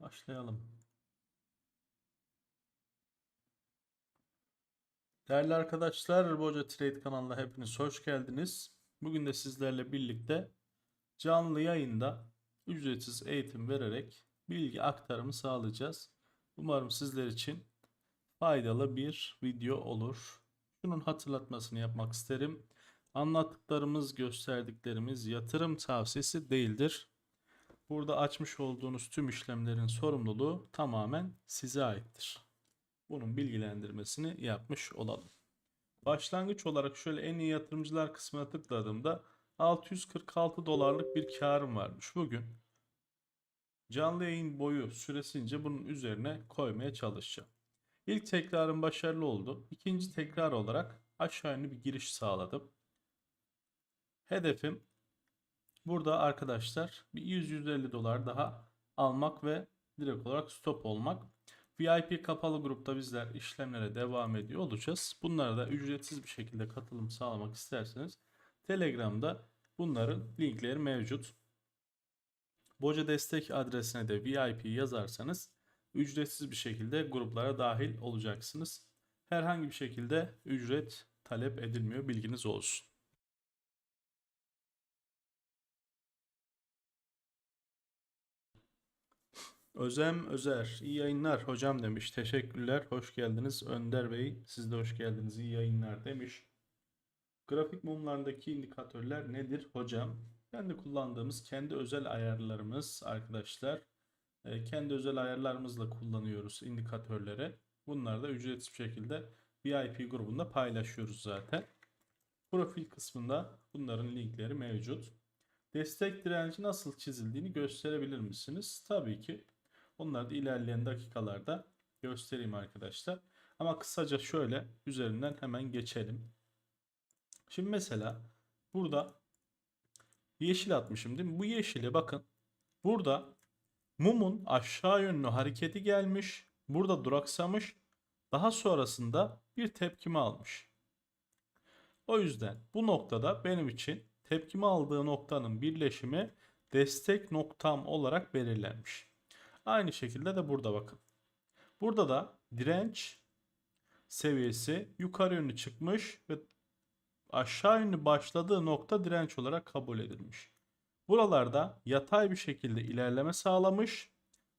Başlayalım. Değerli arkadaşlar, Boca Trade kanalına hepiniz hoş geldiniz. Bugün de sizlerle birlikte canlı yayında ücretsiz eğitim vererek bilgi aktarımı sağlayacağız. Umarım sizler için faydalı bir video olur. Şunun hatırlatmasını yapmak isterim. Anlattıklarımız, gösterdiklerimiz yatırım tavsiyesi değildir. Burada açmış olduğunuz tüm işlemlerin sorumluluğu tamamen size aittir. Bunun bilgilendirmesini yapmış olalım. Başlangıç olarak şöyle en iyi yatırımcılar kısmına tıkladığımda 646 dolarlık bir karım varmış bugün. Canlı yayın boyu süresince bunun üzerine koymaya çalışacağım. İlk tekrarım başarılı oldu. İkinci tekrar olarak aşağı yönlü bir giriş sağladım. Hedefim burada arkadaşlar bir 100-150 dolar daha almak ve direkt olarak stop olmak. VIP kapalı grupta bizler işlemlere devam ediyor olacağız. Bunlara da ücretsiz bir şekilde katılım sağlamak isterseniz Telegram'da bunların linkleri mevcut. Boca destek adresine de VIP yazarsanız ücretsiz bir şekilde gruplara dahil olacaksınız. Herhangi bir şekilde ücret talep edilmiyor bilginiz olsun. Özem Özer, iyi yayınlar hocam demiş. Teşekkürler, hoş geldiniz. Önder Bey, siz de hoş geldiniz. İyi yayınlar demiş. Grafik mumlardaki indikatörler nedir hocam? Kendi kullandığımız kendi özel ayarlarımız arkadaşlar. E, kendi özel ayarlarımızla kullanıyoruz indikatörleri. Bunları da ücretsiz şekilde VIP grubunda paylaşıyoruz zaten. Profil kısmında bunların linkleri mevcut. Destek direnci nasıl çizildiğini gösterebilir misiniz? Tabii ki. Onları da ilerleyen dakikalarda göstereyim arkadaşlar. Ama kısaca şöyle üzerinden hemen geçelim. Şimdi mesela burada yeşil atmışım değil mi? Bu yeşili bakın. Burada mumun aşağı yönlü hareketi gelmiş. Burada duraksamış. Daha sonrasında bir tepkimi almış. O yüzden bu noktada benim için tepkimi aldığı noktanın birleşimi destek noktam olarak belirlenmiş. Aynı şekilde de burada bakın. Burada da direnç seviyesi yukarı yönlü çıkmış ve aşağı yönlü başladığı nokta direnç olarak kabul edilmiş. Buralarda yatay bir şekilde ilerleme sağlamış.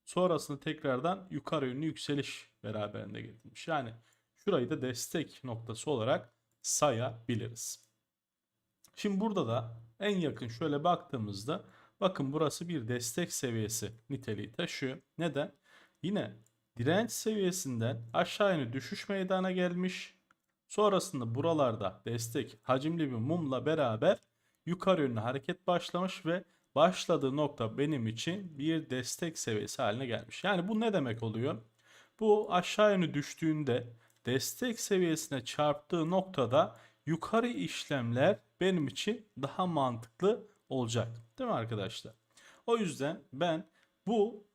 Sonrasında tekrardan yukarı yönlü yükseliş beraberinde getirmiş. Yani şurayı da destek noktası olarak sayabiliriz. Şimdi burada da en yakın şöyle baktığımızda bakın burası bir destek seviyesi niteliği taşıyor. Neden? Yine direnç seviyesinden aşağı yönlü düşüş meydana gelmiş. Sonrasında buralarda destek hacimli bir mumla beraber yukarı yönlü hareket başlamış ve başladığı nokta benim için bir destek seviyesi haline gelmiş. Yani bu ne demek oluyor? Bu aşağı yönlü düştüğünde destek seviyesine çarptığı noktada yukarı işlemler benim için daha mantıklı olacak. Değil mi arkadaşlar? O yüzden ben bu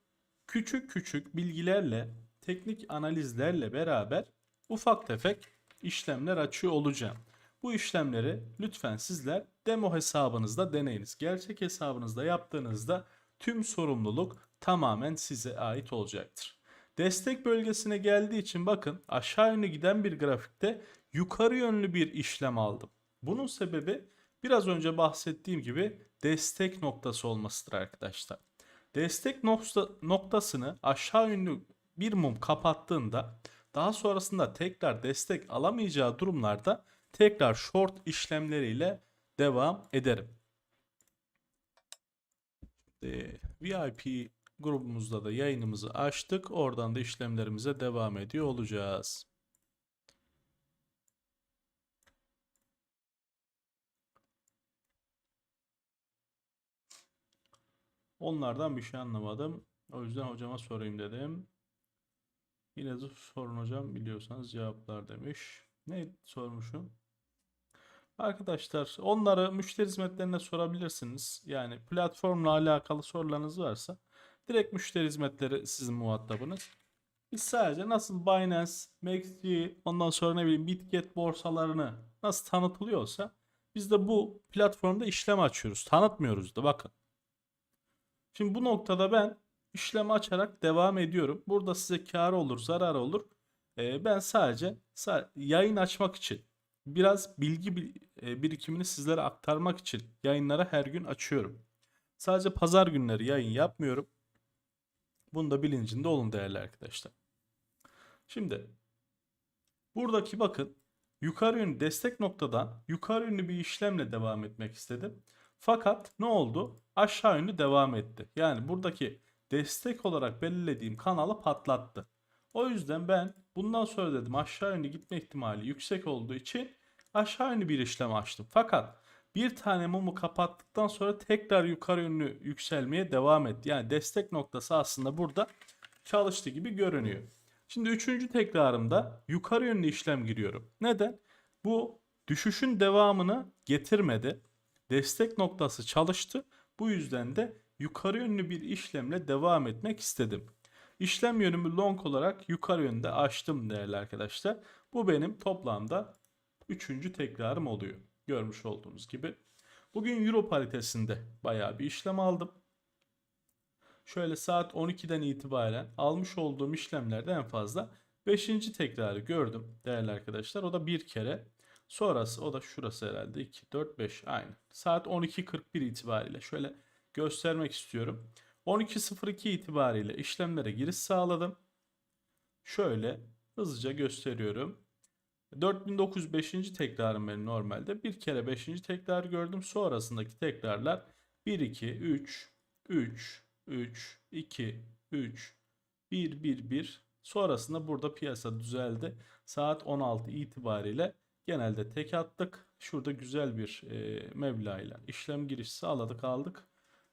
küçük küçük bilgilerle, teknik analizlerle beraber ufak tefek işlemler açıyor olacağım. Bu işlemleri lütfen sizler demo hesabınızda deneyiniz. Gerçek hesabınızda yaptığınızda tüm sorumluluk tamamen size ait olacaktır. Destek bölgesine geldiği için bakın aşağı yönlü giden bir grafikte yukarı yönlü bir işlem aldım. Bunun sebebi biraz önce bahsettiğim gibi destek noktası olmasıdır arkadaşlar. Destek nokta, noktasını aşağı yönlü bir mum kapattığında daha sonrasında tekrar destek alamayacağı durumlarda tekrar short işlemleriyle devam ederim. Şimdi VIP grubumuzda da yayınımızı açtık. Oradan da işlemlerimize devam ediyor olacağız. Onlardan bir şey anlamadım. O yüzden hocama sorayım dedim. Yine de sorun hocam biliyorsanız cevaplar demiş. Ne sormuşum? Arkadaşlar onları müşteri hizmetlerine sorabilirsiniz. Yani platformla alakalı sorularınız varsa direkt müşteri hizmetleri sizin muhatabınız. Biz sadece nasıl Binance, Maxi, ondan sonra ne bileyim Bitget borsalarını nasıl tanıtılıyorsa biz de bu platformda işlem açıyoruz. Tanıtmıyoruz da bakın. Şimdi bu noktada ben işlemi açarak devam ediyorum. Burada size kar olur, zarar olur. Ee, ben sadece sa- yayın açmak için biraz bilgi e, birikimini sizlere aktarmak için yayınlara her gün açıyorum. Sadece pazar günleri yayın yapmıyorum. Bunu da bilincinde olun değerli arkadaşlar. Şimdi buradaki bakın yukarı yönlü destek noktadan yukarı yönlü bir işlemle devam etmek istedim. Fakat ne oldu? Aşağı yönlü devam etti. Yani buradaki destek olarak belirlediğim kanalı patlattı. O yüzden ben bundan sonra dedim aşağı yönlü gitme ihtimali yüksek olduğu için aşağı yönlü bir işlem açtım. Fakat bir tane mumu kapattıktan sonra tekrar yukarı yönlü yükselmeye devam etti. Yani destek noktası aslında burada çalıştı gibi görünüyor. Şimdi üçüncü tekrarımda yukarı yönlü işlem giriyorum. Neden? Bu düşüşün devamını getirmedi. Destek noktası çalıştı. Bu yüzden de yukarı yönlü bir işlemle devam etmek istedim. İşlem yönümü long olarak yukarı yönde açtım değerli arkadaşlar. Bu benim toplamda üçüncü tekrarım oluyor. Görmüş olduğunuz gibi. Bugün Euro paritesinde bayağı bir işlem aldım. Şöyle saat 12'den itibaren almış olduğum işlemlerde en fazla 5. tekrarı gördüm değerli arkadaşlar. O da bir kere. Sonrası o da şurası herhalde 2, 4, 5 aynı. Saat 12.41 itibariyle şöyle göstermek istiyorum. 12.02 itibariyle işlemlere giriş sağladım. Şöyle hızlıca gösteriyorum. 4905. tekrarım benim normalde. Bir kere 5. tekrar gördüm. Sonrasındaki tekrarlar 1, 2, 3, 3, 3, 2, 3, 1, 1, 1. Sonrasında burada piyasa düzeldi. Saat 16 itibariyle genelde tek attık. Şurada güzel bir e, meblağıyla işlem girişi sağladık aldık.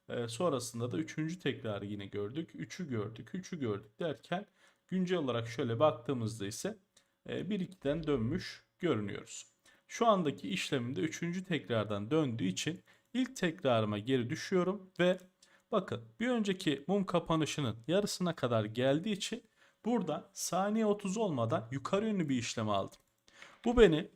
E, sonrasında da 3. tekrarı yine gördük. 3'ü gördük, 3'ü gördük derken güncel olarak şöyle baktığımızda ise 1-2'den dönmüş görünüyoruz. Şu andaki işlemimde 3. tekrardan döndüğü için ilk tekrarıma geri düşüyorum ve bakın bir önceki mum kapanışının yarısına kadar geldiği için burada saniye 30 olmadan yukarı yönlü bir işlem aldım. Bu beni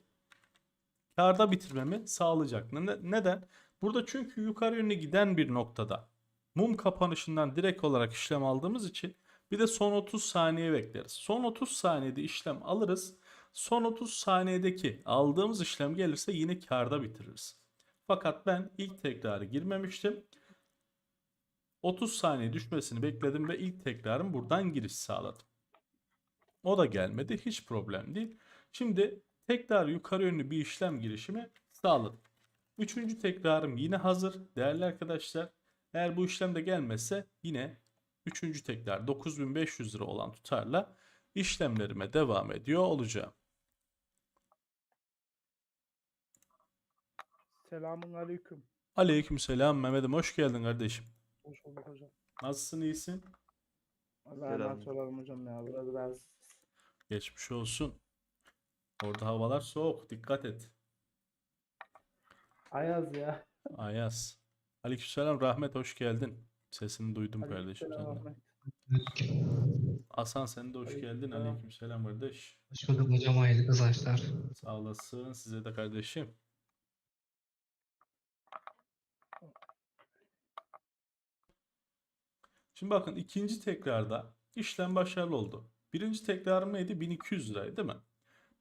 karda bitirmemi sağlayacak. Ne- Neden? Burada çünkü yukarı yönlü giden bir noktada mum kapanışından direkt olarak işlem aldığımız için bir de son 30 saniye bekleriz. Son 30 saniyede işlem alırız. Son 30 saniyedeki aldığımız işlem gelirse yine karda bitiririz. Fakat ben ilk tekrarı girmemiştim. 30 saniye düşmesini bekledim ve ilk tekrarım buradan giriş sağladım. O da gelmedi. Hiç problem değil. Şimdi tekrar yukarı yönlü bir işlem girişimi sağladım. Üçüncü tekrarım yine hazır. Değerli arkadaşlar eğer bu işlem de gelmezse yine üçüncü tekrar 9500 lira olan tutarla işlemlerime devam ediyor olacağım. Selamun aleyküm. Aleykümselam Mehmet'im hoş geldin kardeşim. Hoş bulduk hocam. Nasılsın iyisin? Allah'a Selam. emanet olalım hocam ya. Biraz biraz Geçmiş olsun. Orada havalar soğuk dikkat et. ayaz ya. Ayaz. Aleykümselam Rahmet hoş geldin. Sesini duydum kardeşim selam senden. Ahmet. Hasan sen de hoş geldin. Aleykümselam. Aleykümselam kardeş. Hoş bulduk hocam hayırlı kazançlar. Sağ olasın size de kardeşim. Şimdi bakın ikinci tekrarda işlem başarılı oldu. Birinci tekrarım neydi? 1200 liraydı değil mi?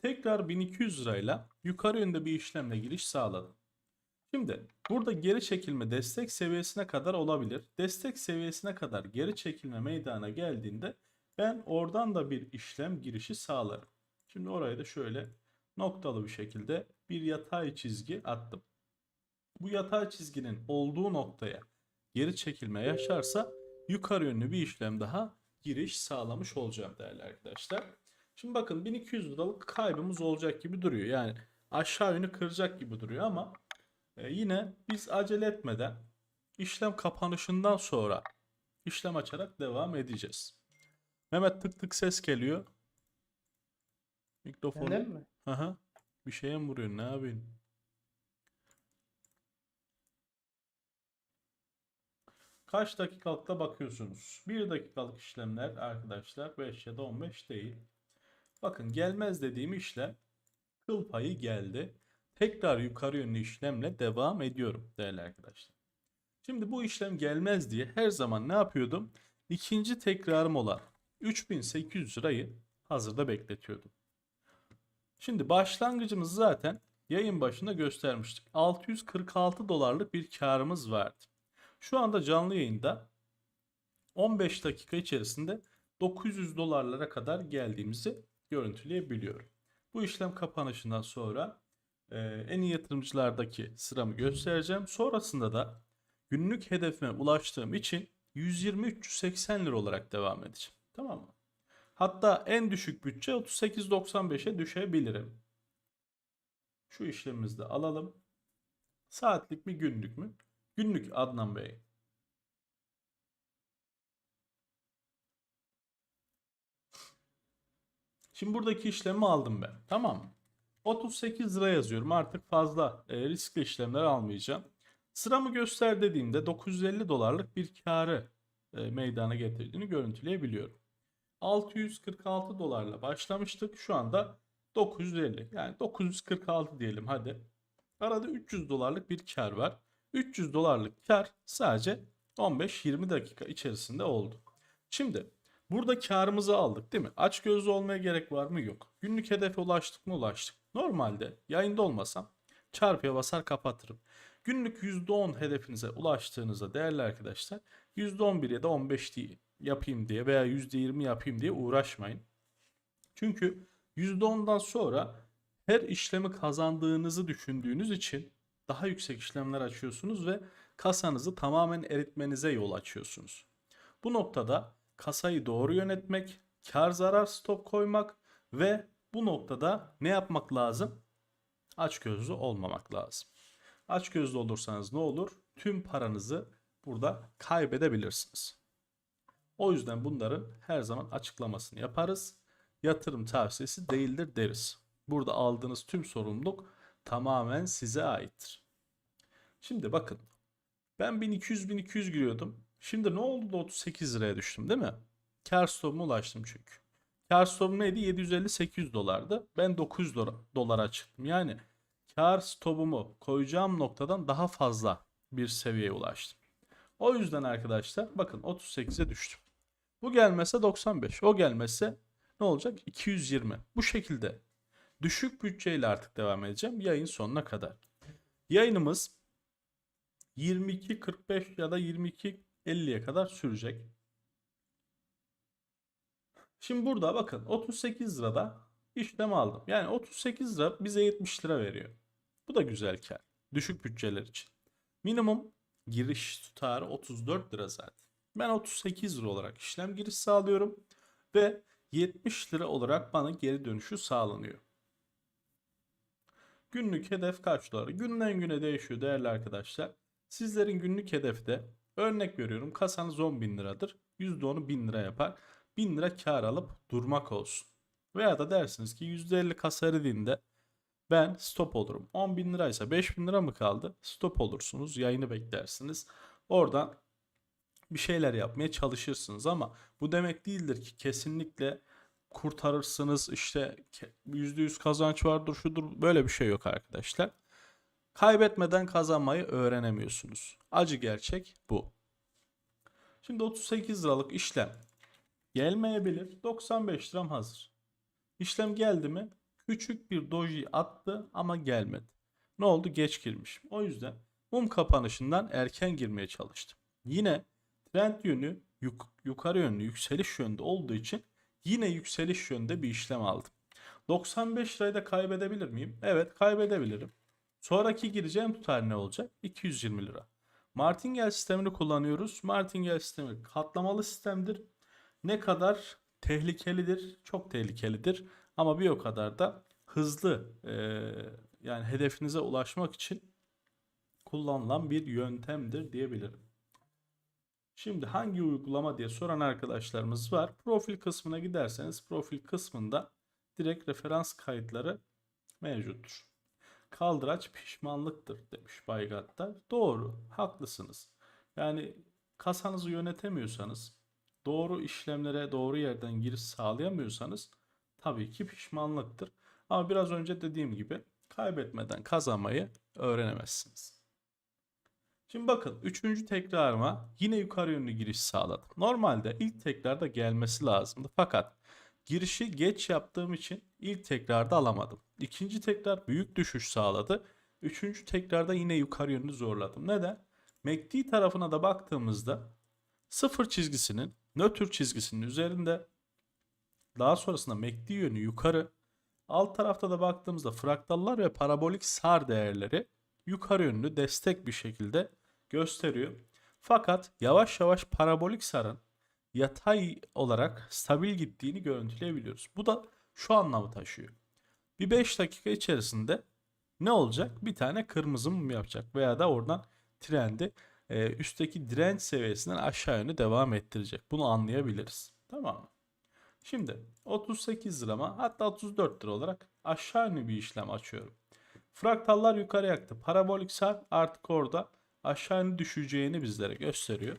Tekrar 1200 lirayla yukarı yönde bir işlemle giriş sağladım. Şimdi burada geri çekilme destek seviyesine kadar olabilir. Destek seviyesine kadar geri çekilme meydana geldiğinde ben oradan da bir işlem girişi sağlarım. Şimdi orayı da şöyle noktalı bir şekilde bir yatay çizgi attım. Bu yatay çizginin olduğu noktaya geri çekilme yaşarsa yukarı yönlü bir işlem daha giriş sağlamış olacağım değerli arkadaşlar. Şimdi bakın 1200 liralık kaybımız olacak gibi duruyor. Yani aşağı yönü kıracak gibi duruyor ama e, yine biz acele etmeden işlem kapanışından sonra işlem açarak devam edeceğiz. Mehmet tık tık ses geliyor. Mikrofonu. Benden mi? Aha. Bir şeye mi vuruyorsun? Ne yapıyorsun? Kaç dakikalıkta bakıyorsunuz? 1 dakikalık işlemler arkadaşlar 5 ya da 15 değil. Bakın gelmez dediğim işlem kıl payı geldi. Tekrar yukarı yönlü işlemle devam ediyorum değerli arkadaşlar. Şimdi bu işlem gelmez diye her zaman ne yapıyordum? ikinci tekrarım olan 3800 lirayı hazırda bekletiyordum. Şimdi başlangıcımız zaten yayın başında göstermiştik. 646 dolarlık bir karımız vardı. Şu anda canlı yayında 15 dakika içerisinde 900 dolarlara kadar geldiğimizi görüntüleyebiliyorum. Bu işlem kapanışından sonra e, en iyi yatırımcılardaki sıramı göstereceğim. Sonrasında da günlük hedefime ulaştığım için 120-380 lira olarak devam edeceğim. Tamam mı? Hatta en düşük bütçe 38.95'e düşebilirim. Şu işlemimizi de alalım. Saatlik mi günlük mü? Günlük Adnan Bey. Şimdi buradaki işlemi aldım ben. Tamam mı? 38 lira yazıyorum. Artık fazla e, riskli işlemler almayacağım. Sıramı göster dediğimde 950 dolarlık bir karı e, meydana getirdiğini görüntüleyebiliyorum. 646 dolarla başlamıştık. Şu anda 950. Yani 946 diyelim hadi. Arada 300 dolarlık bir kar var. 300 dolarlık kar sadece 15-20 dakika içerisinde oldu. Şimdi burada karımızı aldık değil mi? Aç gözlü olmaya gerek var mı? Yok. Günlük hedefe ulaştık mı? Ulaştık. Normalde yayında olmasam çarpıya basar kapatırım. Günlük %10 hedefinize ulaştığınızda değerli arkadaşlar %11 ya da 15 diye yapayım diye veya %20 yapayım diye uğraşmayın. Çünkü %10'dan sonra her işlemi kazandığınızı düşündüğünüz için daha yüksek işlemler açıyorsunuz ve kasanızı tamamen eritmenize yol açıyorsunuz. Bu noktada kasayı doğru yönetmek, kar zarar stop koymak ve bu noktada ne yapmak lazım? Açgözlü olmamak lazım. Açgözlü olursanız ne olur? Tüm paranızı burada kaybedebilirsiniz. O yüzden bunların her zaman açıklamasını yaparız. Yatırım tavsiyesi değildir deriz. Burada aldığınız tüm sorumluluk tamamen size aittir. Şimdi bakın. Ben 1200-1200 giriyordum. Şimdi ne oldu da 38 liraya düştüm değil mi? Kar stopuma ulaştım çünkü. Kar stopum neydi? 750-800 dolardı. Ben 900 dola- dolara çıktım. Yani kar stopumu koyacağım noktadan daha fazla bir seviyeye ulaştım. O yüzden arkadaşlar bakın 38'e düştüm. Bu gelmese 95. O gelmese ne olacak? 220. Bu şekilde düşük bütçeyle artık devam edeceğim yayın sonuna kadar. Yayınımız 22.45 ya da 22.50'ye kadar sürecek. Şimdi burada bakın 38 lirada işlem aldım. Yani 38 lira bize 70 lira veriyor. Bu da güzel kar. Düşük bütçeler için. Minimum giriş tutarı 34 lira zaten. Ben 38 lira olarak işlem giriş sağlıyorum ve 70 lira olarak bana geri dönüşü sağlanıyor. Günlük hedef kaç dolar? Günden güne değişiyor değerli arkadaşlar. Sizlerin günlük hedefi de örnek veriyorum kasanız 10 bin liradır. %10'u 1000 lira yapar. 1000 lira kar alıp durmak olsun. Veya da dersiniz ki %50 kasa eridiğinde ben stop olurum. 10 bin liraysa 5 bin lira mı kaldı? Stop olursunuz. Yayını beklersiniz. Oradan bir şeyler yapmaya çalışırsınız ama bu demek değildir ki kesinlikle kurtarırsınız işte ke- %100 kazanç vardır şudur böyle bir şey yok arkadaşlar. Kaybetmeden kazanmayı öğrenemiyorsunuz. Acı gerçek bu. Şimdi 38 liralık işlem gelmeyebilir. 95 liram hazır. İşlem geldi mi? Küçük bir doji attı ama gelmedi. Ne oldu? Geç girmiş. O yüzden mum kapanışından erken girmeye çalıştım. Yine trend yönü yuk- yukarı yönlü yükseliş yönde olduğu için yine yükseliş yönde bir işlem aldım. 95 lirayı da kaybedebilir miyim? Evet kaybedebilirim. Sonraki gireceğim tutar ne olacak? 220 lira. Martingale sistemini kullanıyoruz. Martingale sistemi katlamalı sistemdir. Ne kadar tehlikelidir? Çok tehlikelidir. Ama bir o kadar da hızlı eee, yani hedefinize ulaşmak için kullanılan bir yöntemdir diyebilirim. Şimdi hangi uygulama diye soran arkadaşlarımız var. Profil kısmına giderseniz profil kısmında direkt referans kayıtları mevcuttur. Kaldıraç pişmanlıktır demiş Baygattar. Doğru, haklısınız. Yani kasanızı yönetemiyorsanız, doğru işlemlere doğru yerden giriş sağlayamıyorsanız tabii ki pişmanlıktır. Ama biraz önce dediğim gibi kaybetmeden kazanmayı öğrenemezsiniz. Şimdi bakın üçüncü tekrarıma yine yukarı yönlü giriş sağladım. Normalde ilk tekrarda gelmesi lazımdı. Fakat girişi geç yaptığım için ilk tekrarda alamadım. İkinci tekrar büyük düşüş sağladı. Üçüncü tekrarda yine yukarı yönlü zorladım. Neden? MACD tarafına da baktığımızda sıfır çizgisinin nötr çizgisinin üzerinde daha sonrasında MACD yönü yukarı alt tarafta da baktığımızda fraktallar ve parabolik SAR değerleri yukarı yönlü destek bir şekilde gösteriyor. Fakat yavaş yavaş parabolik sarın yatay olarak stabil gittiğini görüntüleyebiliyoruz. Bu da şu anlamı taşıyor. Bir 5 dakika içerisinde ne olacak? Bir tane kırmızı mum yapacak veya da oradan trendi e, üstteki direnç seviyesinden aşağı yönlü devam ettirecek. Bunu anlayabiliriz. Tamam mı? Şimdi 38 lirama hatta 34 lira olarak aşağı yönlü bir işlem açıyorum. Fraktallar yukarı yaktı. Parabolik sar artık orada aşağı yönlü düşeceğini bizlere gösteriyor.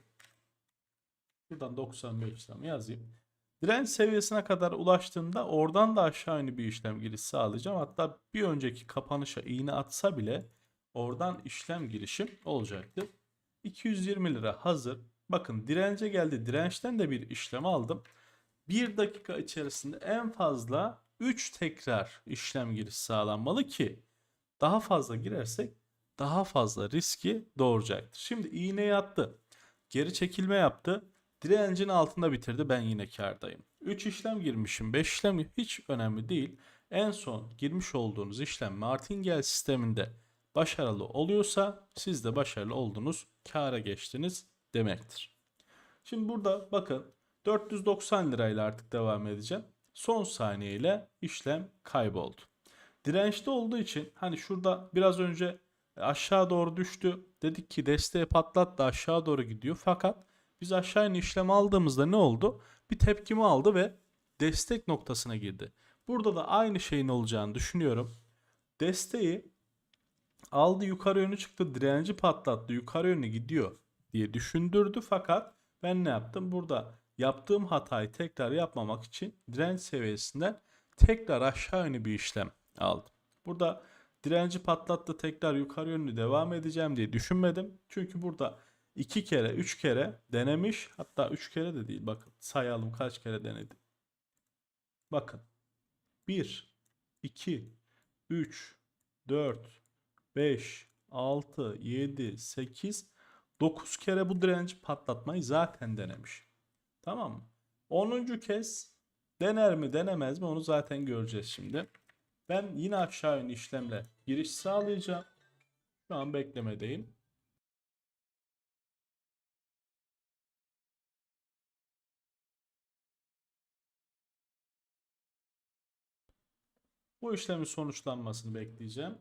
Buradan 95 lira yazayım. Direnç seviyesine kadar ulaştığımda oradan da aşağı yönlü bir işlem giriş sağlayacağım. Hatta bir önceki kapanışa iğne atsa bile oradan işlem girişim olacaktır. 220 lira hazır. Bakın dirence geldi. Dirençten de bir işlem aldım. 1 dakika içerisinde en fazla 3 tekrar işlem giriş sağlanmalı ki daha fazla girersek daha fazla riski doğuracaktır. Şimdi iğne yattı. Geri çekilme yaptı. Direncin altında bitirdi. Ben yine kardayım. 3 işlem girmişim. 5 işlem hiç önemli değil. En son girmiş olduğunuz işlem Martingale sisteminde başarılı oluyorsa siz de başarılı oldunuz. Kâra geçtiniz demektir. Şimdi burada bakın 490 lirayla artık devam edeceğim. Son saniyeyle işlem kayboldu. Dirençte olduğu için hani şurada biraz önce aşağı doğru düştü. Dedik ki desteği patlattı aşağı doğru gidiyor. Fakat biz aşağı iniş işlem aldığımızda ne oldu? Bir tepkimi aldı ve destek noktasına girdi. Burada da aynı şeyin olacağını düşünüyorum. Desteği aldı yukarı yönü çıktı direnci patlattı yukarı yönü gidiyor diye düşündürdü fakat ben ne yaptım? Burada yaptığım hatayı tekrar yapmamak için direnç seviyesinden tekrar aşağı yönlü bir işlem aldım. Burada direnci patlattı tekrar yukarı yönlü devam edeceğim diye düşünmedim. Çünkü burada iki kere üç kere denemiş hatta üç kere de değil bakın sayalım kaç kere denedi. Bakın 1, 2, 3, 4, 5, 6, 7, 8, 9 kere bu direnci patlatmayı zaten denemiş. Tamam mı? 10. kez dener mi denemez mi onu zaten göreceğiz şimdi. Ben yine aşağı yönlü işlemle giriş sağlayacağım. Şu an beklemedeyim. Bu işlemin sonuçlanmasını bekleyeceğim.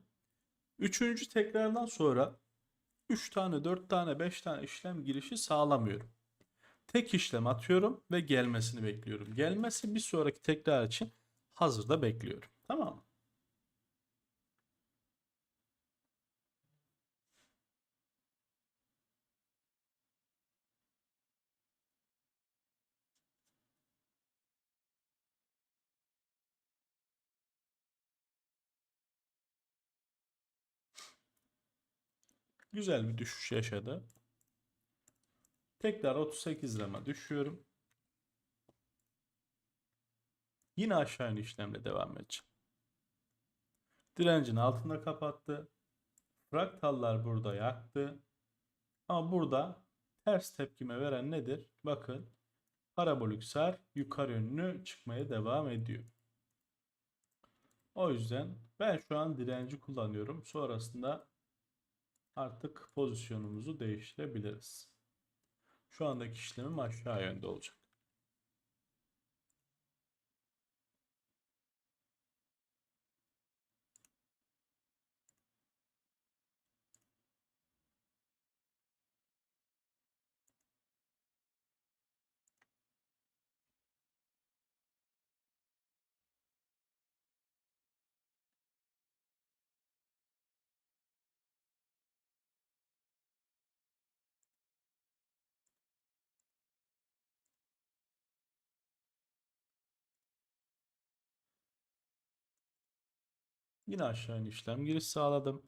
Üçüncü tekrardan sonra 3 tane, 4 tane, 5 tane işlem girişi sağlamıyorum. Tek işlem atıyorum ve gelmesini bekliyorum. Gelmesi bir sonraki tekrar için hazırda bekliyorum. Tamam mı? Güzel bir düşüş yaşadı. Tekrar 38 lirama düşüyorum. Yine aşağı yönlü işlemle devam edeceğim. Direncin altında kapattı. Fraktallar burada yaktı. Ama burada ters tepkime veren nedir? Bakın parabolik sar yukarı yönlü çıkmaya devam ediyor. O yüzden ben şu an direnci kullanıyorum. Sonrasında artık pozisyonumuzu değiştirebiliriz. Şu andaki işlemim aşağı yönde olacak. Yine aşağı yönlü işlem giriş sağladım.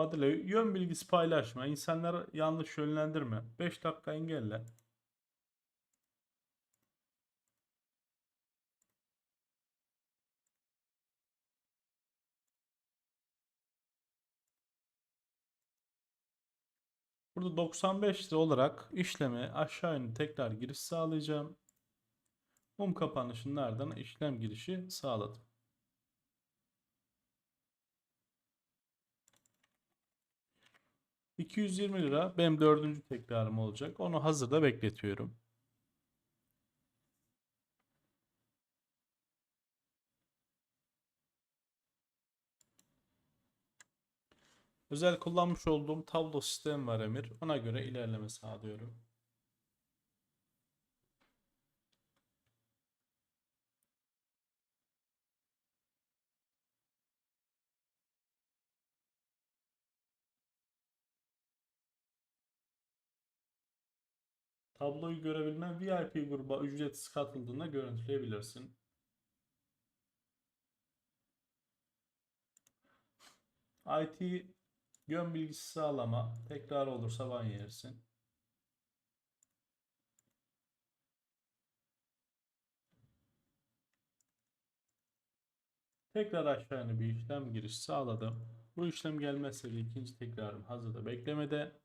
Fadile yön bilgisi paylaşma. insanları yanlış yönlendirme. 5 dakika engelle. Burada 95 lira olarak işleme aşağı yönlü tekrar giriş sağlayacağım. Mum kapanışının ardından işlem girişi sağladım. ...220 lira benim dördüncü tekrarım olacak. Onu hazırda bekletiyorum. Özel kullanmış olduğum tablo sistemi var Emir. Ona göre ilerleme sağlıyorum. Tabloyu görebilmen VIP gruba ücretsiz katıldığında görüntüleyebilirsin. IT yön bilgisi sağlama. Tekrar olursa ban yersin. Tekrar aşağı bir işlem giriş sağladım. Bu işlem gelmezse de ikinci tekrarım hazırda beklemede.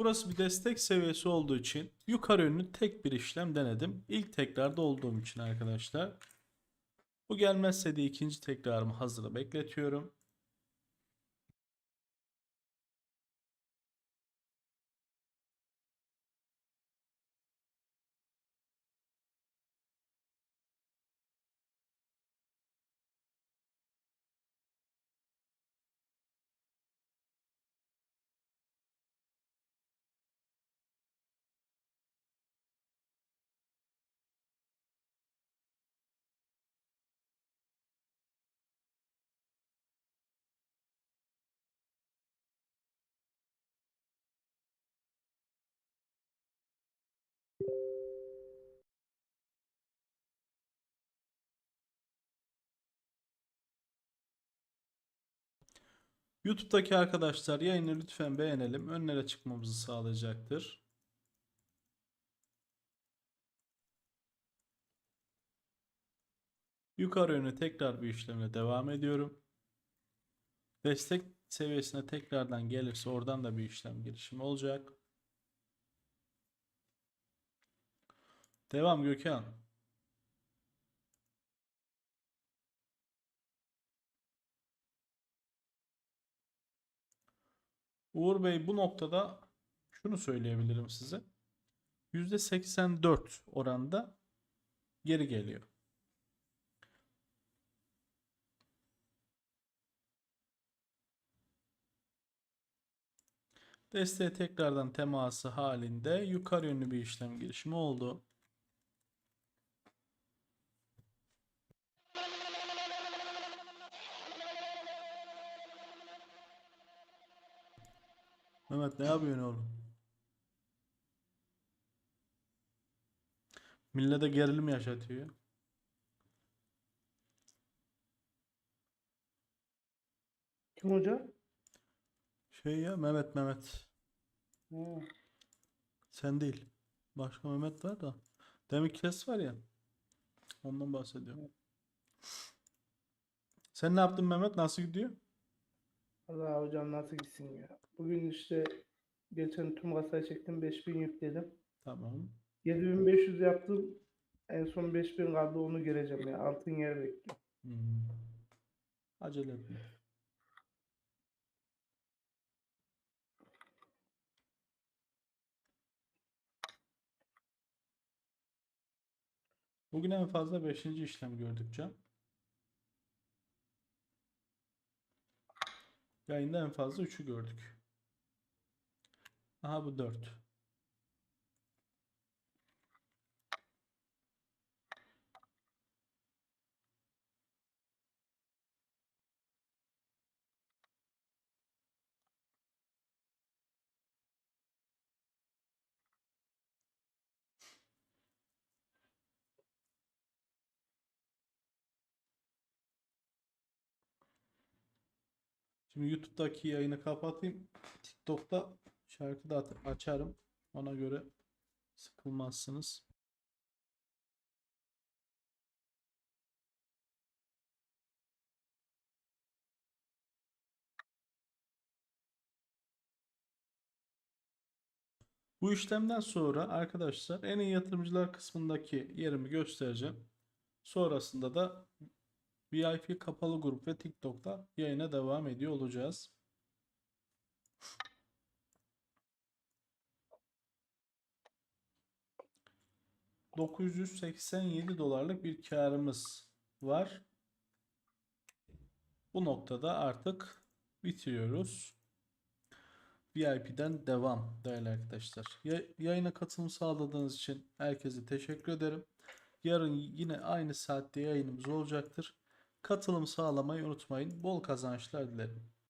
Burası bir destek seviyesi olduğu için yukarı yönlü tek bir işlem denedim. İlk tekrarda olduğum için arkadaşlar. Bu gelmezse de ikinci tekrarımı hazırda bekletiyorum. YouTube'daki arkadaşlar yayını lütfen beğenelim. Önlere çıkmamızı sağlayacaktır. Yukarı yönlü tekrar bir işlemle devam ediyorum. Destek seviyesine tekrardan gelirse oradan da bir işlem girişimi olacak. Devam Gökhan. Uğur Bey bu noktada şunu söyleyebilirim size. %84 oranda geri geliyor. Desteğe tekrardan teması halinde yukarı yönlü bir işlem girişimi oldu. Mehmet ne yapıyorsun oğlum? Millete gerilim yaşatıyor. Kim hoca? Şey ya Mehmet Mehmet. Ha, Sen değil. Başka Mehmet var da. Demek kes var ya. Ondan bahsediyorum. Sen ne yaptın Mehmet? Nasıl gidiyor? Allah hocam nasıl gitsin ya. Bugün işte geçen tüm kasayı çektim 5000 yükledim. Tamam. 7500 yaptım. En son 5000 kaldı onu gireceğim ya. Altın yer bekliyorum. Hmm. Acele etme. Bugün en fazla 5. işlem gördük Yayında en fazla 3'ü gördük. Aha bu 4. Şimdi YouTube'daki yayını kapatayım. TikTok'ta şarkı da açarım. Ona göre sıkılmazsınız. Bu işlemden sonra arkadaşlar en iyi yatırımcılar kısmındaki yerimi göstereceğim. Sonrasında da VIP kapalı grup ve TikTok'ta yayına devam ediyor olacağız. ...987 dolarlık bir karımız var. Bu noktada artık bitiriyoruz. VIP'den devam değerli arkadaşlar. Ya- yayına katılım sağladığınız için herkese teşekkür ederim. Yarın yine aynı saatte yayınımız olacaktır. Katılım sağlamayı unutmayın. Bol kazançlar dilerim.